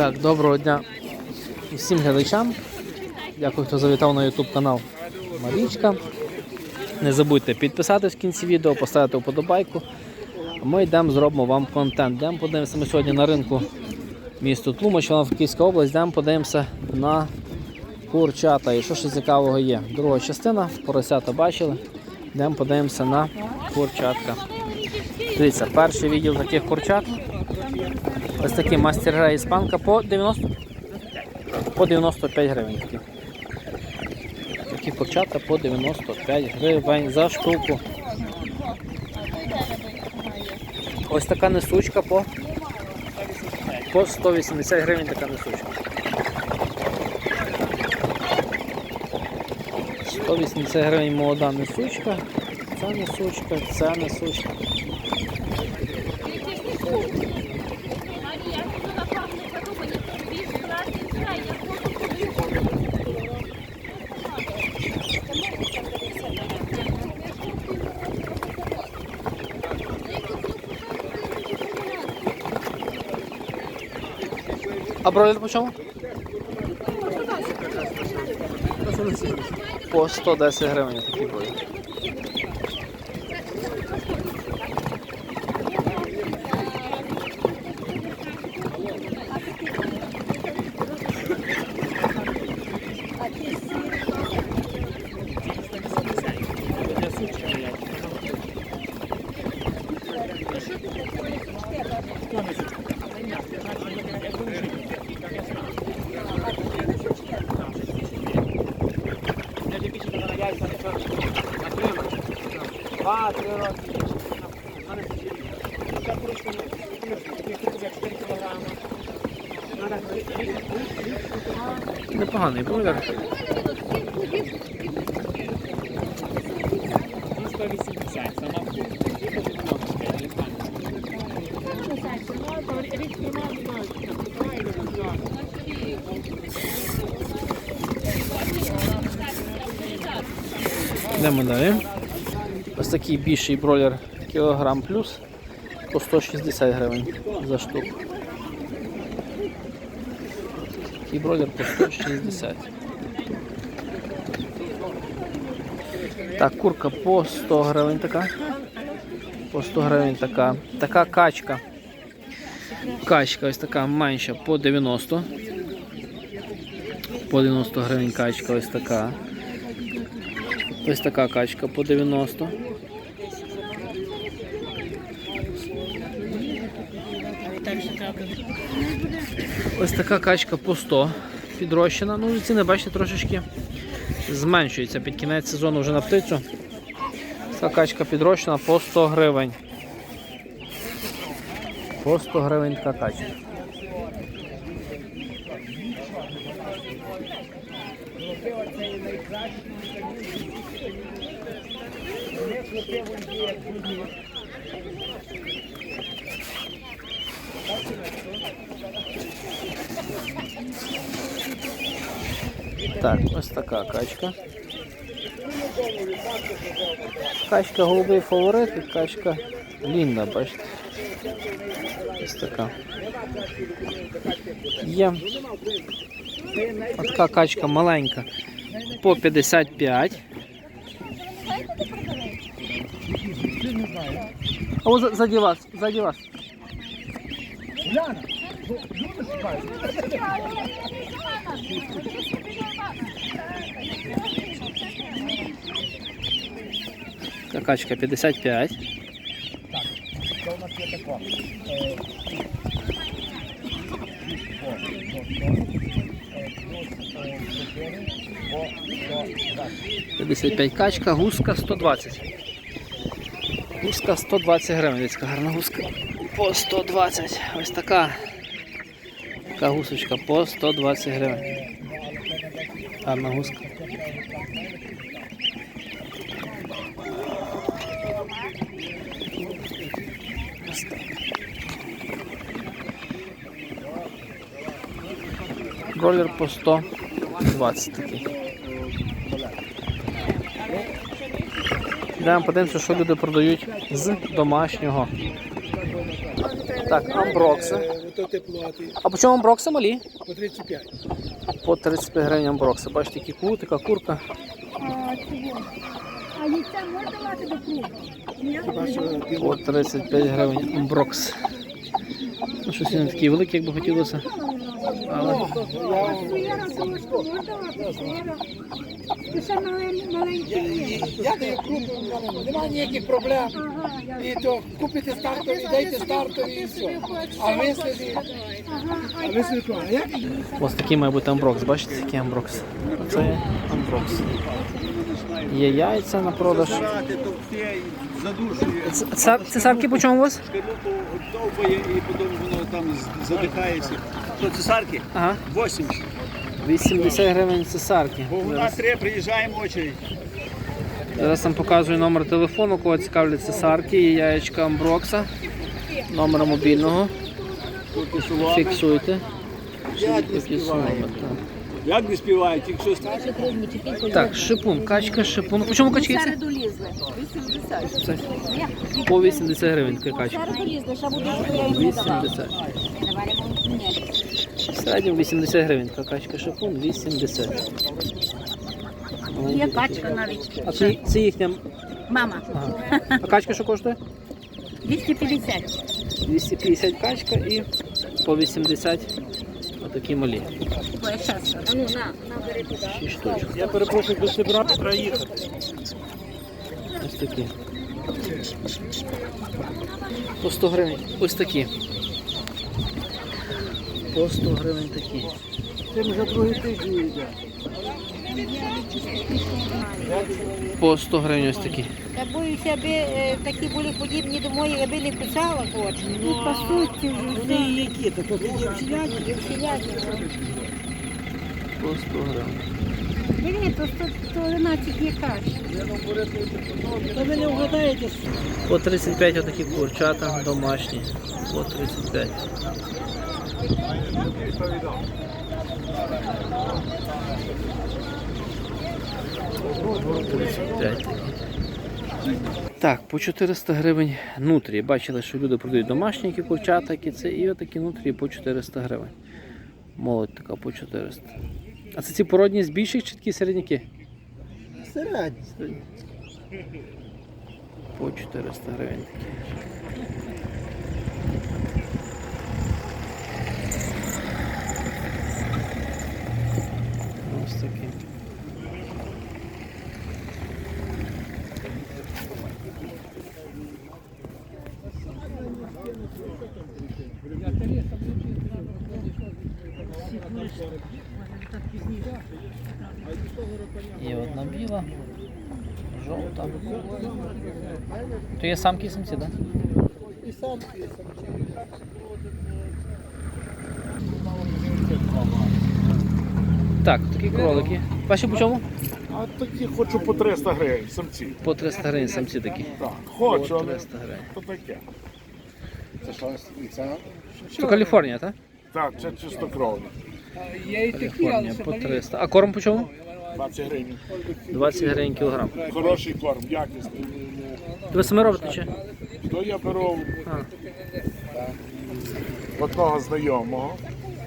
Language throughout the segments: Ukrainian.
Так, доброго дня всім глядачам. Дякую, хто завітав на YouTube канал Марічка. Не забудьте підписатись в кінці відео, поставити вподобайку. Ми йдемо, зробимо вам контент. Йдемо подивимося ми сьогодні на ринку місто Тлумач, Київська область, йдемо подивимося на курчата. І що ще цікавого є. Друга частина, поросята бачили. Йдемо подивимося на курчатка. Дивіться, перший відділ таких курчат. Ось такі мастер іспанка по 90 по 95 гривень. Такі. такі курчата по 95 гривень за штуку. Ось така несучка по, по 180 гривень така несучка. 180 гривень молода несучка, ця несучка, ця несучка. А по чому? По 110 гривень такий бройлер. Два-три роки. Непоганий бройлер. 180, сама Йдемо далі. Ось такий більший бройлер кілограм плюс по 160 гривень за штуку. Такий бройлер по 160. Так, курка по 100 гривень така. По 100 гривень така. Така качка. Качка ось така менша по 90. По 90 гривень качка ось така. Ось така качка по 90. Ось така качка по 100 підрощена. Ну, ціни, бачите, трошечки зменшується під кінець сезону вже на птицю. Ця качка підрощена по 100 гривень. По 100 гривень така качка. Так, ось така качка. Качка голубий фаворит і качка Лінда, бачите. Ось така. Є така качка маленька по 55. А ось за- ззаді вас, ззаді вас. Така качка 55. Що у нас є тако? 120. 55 качка, гуска 120. Гуска 120 гривень, десь гарна гуска. По 120. Ось така. Така гусочка по 120 гривень. Гарна гуска. Бролер по 120 такий. Йдемо подивимося, що люди продають з домашнього. Так, амброкси. А по чому амброкси малі? По 35. По 35 гривень амброкси. Бачите, які кут, така курка. А, яйця можна давати до що По 35 гривень амброкс. Щось він такий великий, як би хотілося. Але Сфера трошки можна давати? Сфера. Ти ще малень- маленький. Я даю крупу, немає ніяких проблем. І то купите стартові, дайте стартові і все. А ви собі, а ви ось такий має бути амброкс. Бачите, який амброкс? Це амброкс. Є яйця на продаж. Брати товсте і задушує, Ц- Цар, цесарки по чому у вас? шкарлупу довбає і потім воно там задихається. То цесарки Ага. 80. 80 гривень цесарки. Бо у нас три приїжджаємо очередь. Зараз вам показую номер телефону, кого цікавлять цесарки, є яєчка амброкса, номер мобільного. Фіксуйте. Співають? номер, так. Як не співають, тільки що. Так, шипун, качка, шипун. По чому качки? це? Середу лізли. 80. По 80 гривень така качка. Середу лізли, ще буде, що я їм не давала. 80. Ні. В середньому 80 гривень така качка, шипун 80. Є качка навіть. А це, це їхня. Мама. Ага. А качка що коштує? 250. 250 качка і по 80 отакі малі. Шість я щас. А на, на, бери туди. 6 штучок. Я перепрошую, до Сибрати треба їхати. Ось такі. По 100 гривень. Ось такі. По 100 гривень такі. Це вже другий тиждень йде. По 100 гривень ось такі. Я боюся, аби е, такі були подібні до моєї, аби не кусала хоч. Ну, по суті, Вони які? Так от дівчиняки. Дівчиняки. По 100 гривень. Диви, то 111 є каші. Та ви не вгадаєте, По 35 отакі курчата домашні. По 35. По 35. Так, по 400 гривень нутрі. Бачили, що люди продають домашні які курчата, які це, і отакі нутрі по 400 гривень. Молодь така по 400. А це ці породні з більших чи такі середняки? середні. По 400 гривень такі. Ось такі. Є одна біла, жовта. То є самки і самці, так? Да? І сам Так, такі кролики. Ваші по чому? А такі хочу по 300 гривень, самці. По 300 гривень самці такі. Так, хочу, По але 300 гривень. то таке. Це що, і це? Це Каліфорнія, так? Так, це чистокровне. Каліфорнія по 300. А корм по чому? 20 гривень. 20 гривень кілограм. Хороший корм, якісний. Ви самі робите чи? То я беру А, одного знайомого.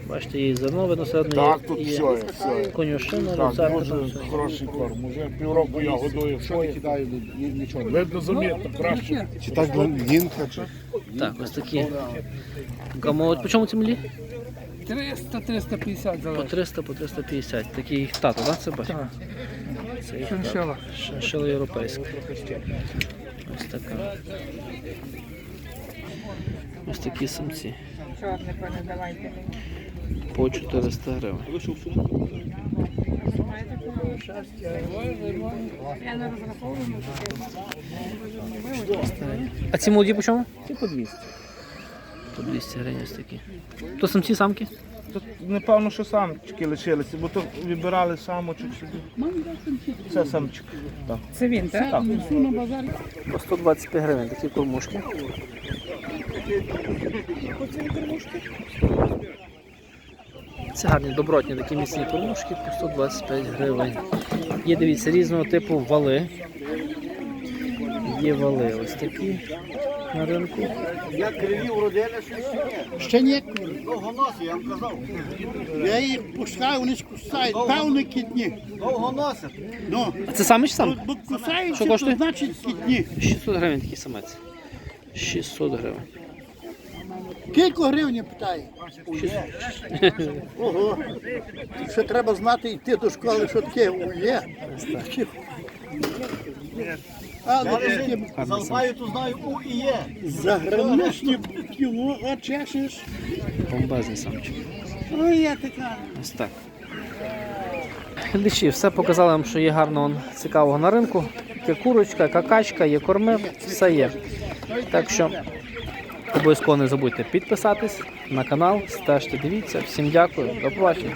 бачите, є зерно, видно Так, тут є все, є, все. є. конюшина, Так, рюкзак. дуже хороший корм. Уже півроку я годую свої. кидаю, нічого. Видно замітно, краще. Чи так блондинка, чи? Так, ось такі. Гамолодь. По чому ці малі? 300-350 По залежить. 300, по 350. Такий їх тато, так? Це бачите? Це їх тато. Шиншила. Шиншила європейська. Ось така. Ось такі самці. Чорне понадавайте. По 400 гривень. Я не розраховую. А ці молоді по чому? Ці по 200. По 200 гривень ось такі. То самці самки? Тут напевно, що самчики лишилися, бо тут вибирали самочок собі. Це самчик. Так. Це він, так? Так. По 125 гривень такі кормушки. Це гарні, добротні такі міцні кормушки по 125 гривень. Є, дивіться, різного типу вали. Є вали ось такі. На ринку. Як криві вродили, що ще ні. Ще ні. Довгоноси, я вам казав. Я їх пускаю, вони ж кусають. Певно кітні. Довгоноси. Ну, А це самий чи сам? бо кусають, Що то коштує? значить кітні. 600 гривень такий самець. 600 гривень. Кілько гривень питає? Ого. Ще треба знати йти до школи, що таке ує. Але Залпаю, то знаю, у і є. заграничні кіно, а чешеш. Бомбезний самчик. Ой, я така. Ось так. Глядачі, все показали вам, що є гарно цікавого на ринку. Є курочка, какачка, є корми, все є. Так що обов'язково не забудьте підписатись на канал, стежте, дивіться. Всім дякую, до побачення.